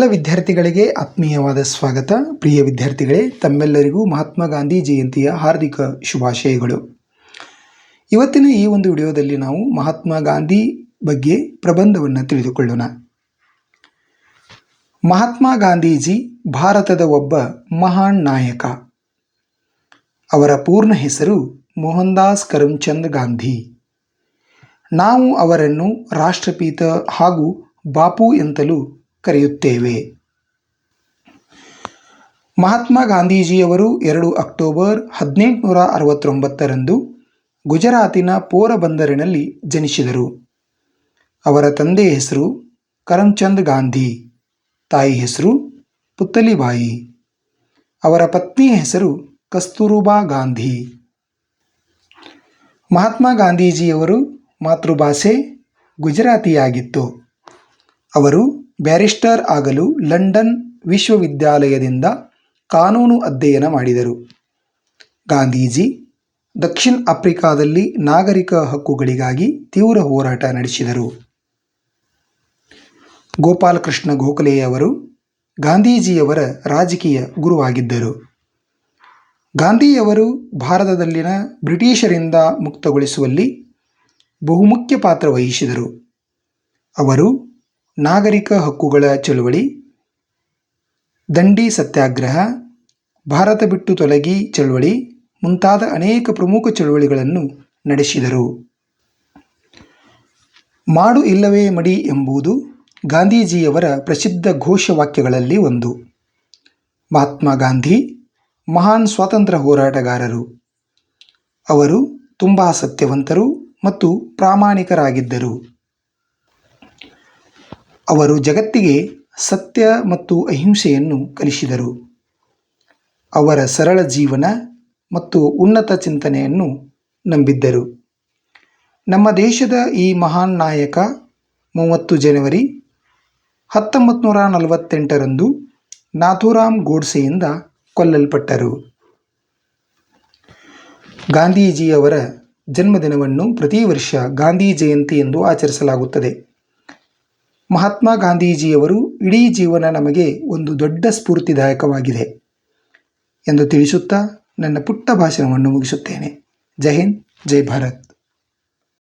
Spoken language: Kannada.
ಎಲ್ಲ ವಿದ್ಯಾರ್ಥಿಗಳಿಗೆ ಆತ್ಮೀಯವಾದ ಸ್ವಾಗತ. ಪ್ರಿಯ ವಿದ್ಯಾರ್ಥಿಗಳೇ, ತಮ್ಮೆಲ್ಲರಿಗೂ ಮಹಾತ್ಮ ಗಾಂಧಿ ಜಯಂತಿಯ ಹಾರ್ದಿಕ ಶುಭಾಶಯಗಳು. ಇವತ್ತಿನ ಈ ಒಂದು ವಿಡಿಯೋದಲ್ಲಿ ನಾವು ಮಹಾತ್ಮ ಗಾಂಧಿ ಬಗ್ಗೆ ಪ್ರಬಂಧವನ್ನು ತಿಳಿದುಕೊಳ್ಳೋಣ. ಮಹಾತ್ಮ ಗಾಂಧೀಜಿ ಭಾರತದ ಒಬ್ಬ ಮಹಾನ್ ನಾಯಕ. ಅವರ ಪೂರ್ಣ ಹೆಸರು ಮೋಹನ್ದಾಸ್ ಕರಮ್ಚಂದ್ ಗಾಂಧಿ. ನಾವು ಅವರನ್ನು ರಾಷ್ಟ್ರಪಿತ ಹಾಗೂ ಬಾಪು ಎಂತಲೂ ಕರೆಯುತ್ತೇವೆ. ಮಹಾತ್ಮ ಗಾಂಧೀಜಿಯವರು ಎರಡು ಅಕ್ಟೋಬರ್ ಹದಿನೆಂಟುನೂರ ಅರವತ್ತೊಂಬತ್ತರಂದು ಗುಜರಾತಿನ ಪೋರಬಂದರಿನಲ್ಲಿ ಜನಿಸಿದರು. ಅವರ ತಂದೆಯ ಹೆಸರು ಕರಮ್ಚಂದ್ ಗಾಂಧಿ, ತಾಯಿ ಹೆಸರು ಪುತ್ತಲಿಬಾಯಿ. ಅವರ ಪತ್ನಿ ಹೆಸರು ಕಸ್ತೂರುಬಾ ಗಾಂಧಿ. ಮಹಾತ್ಮ ಗಾಂಧೀಜಿಯವರು ಮಾತೃಭಾಷೆ ಗುಜರಾತಿಯಾಗಿತ್ತು. ಅವರು ಬ್ಯಾರಿಸ್ಟರ್ ಆಗಲು ಲಂಡನ್ ವಿಶ್ವವಿದ್ಯಾಲಯದಿಂದ ಕಾನೂನು ಅಧ್ಯಯನ ಮಾಡಿದರು. ಗಾಂಧೀಜಿ ದಕ್ಷಿಣ ಆಫ್ರಿಕಾದಲ್ಲಿ ನಾಗರಿಕ ಹಕ್ಕುಗಳಿಗಾಗಿ ತೀವ್ರ ಹೋರಾಟ ನಡೆಸಿದರು. ಗೋಪಾಲಕೃಷ್ಣ ಗೋಖಲೆಯವರು ಗಾಂಧೀಜಿಯವರ ರಾಜಕೀಯ ಗುರುವಾಗಿದ್ದರು. ಗಾಂಧಿಯವರು ಭಾರತದಲ್ಲಿನ ಬ್ರಿಟಿಷರಿಂದ ಮುಕ್ತಗೊಳಿಸುವಲ್ಲಿ ಬಹುಮುಖ್ಯ ಪಾತ್ರ ವಹಿಸಿದರು. ಅವರು ನಾಗರಿಕ ಹಕ್ಕುಗಳ ಚಳುವಳಿ, ದಂಡಿ ಸತ್ಯಾಗ್ರಹ, ಭಾರತ ಬಿಟ್ಟು ತೊಲಗಿ ಚಳುವಳಿ ಮುಂತಾದ ಅನೇಕ ಪ್ರಮುಖ ಚಳುವಳಿಗಳನ್ನು ನಡೆಸಿದರು. ಮಾಡು ಇಲ್ಲವೇ ಮಡಿ ಎಂಬುದು ಗಾಂಧೀಜಿಯವರ ಪ್ರಸಿದ್ಧ ಘೋಷವಾಕ್ಯಗಳಲ್ಲಿ ಒಂದು. ಮಹಾತ್ಮ ಗಾಂಧಿ, ಮಹಾನ್ ಸ್ವಾತಂತ್ರ್ಯ ಹೋರಾಟಗಾರರು. ಅವರು ತುಂಬ ಸತ್ಯವಂತರು ಮತ್ತು ಪ್ರಾಮಾಣಿಕರಾಗಿದ್ದರು. ಅವರು ಜಗತ್ತಿಗೆ ಸತ್ಯ ಮತ್ತು ಅಹಿಂಸೆಯನ್ನು ಕಲಿಸಿದರು. ಅವರ ಸರಳ ಜೀವನ ಮತ್ತು ಉನ್ನತ ಚಿಂತನೆಯನ್ನು ನಂಬಿದ್ದರು. ನಮ್ಮ ದೇಶದ ಈ ಮಹಾನ್ ನಾಯಕ ಮೂವತ್ತು ಜನವರಿ ಹತ್ತೊಂಬತ್ತು ನೂರ ನಲವತ್ತೆಂಟರಂದು ನಾಥೂರಾಮ್ ಗೋಡ್ಸೆಯಿಂದ ಕೊಲ್ಲಲ್ಪಟ್ಟರು. ಗಾಂಧೀಜಿಯವರ ಜನ್ಮದಿನವನ್ನು ಪ್ರತಿ ವರ್ಷ ಗಾಂಧಿ ಜಯಂತಿ ಎಂದು ಆಚರಿಸಲಾಗುತ್ತದೆ. ಮಹಾತ್ಮ ಗಾಂಧೀಜಿಯವರು ಇಡೀ ಜೀವನ ನಮಗೆ ಒಂದು ದೊಡ್ಡ ಸ್ಫೂರ್ತಿದಾಯಕವಾಗಿದೆ ಎಂದು ತಿಳಿಸುತ್ತಾ ನನ್ನ ಪುಟ್ಟ ಭಾಷಣವನ್ನು ಮುಗಿಸುತ್ತೇನೆ. ಜೈ ಹಿಂದ್, ಜೈ ಭಾರತ್.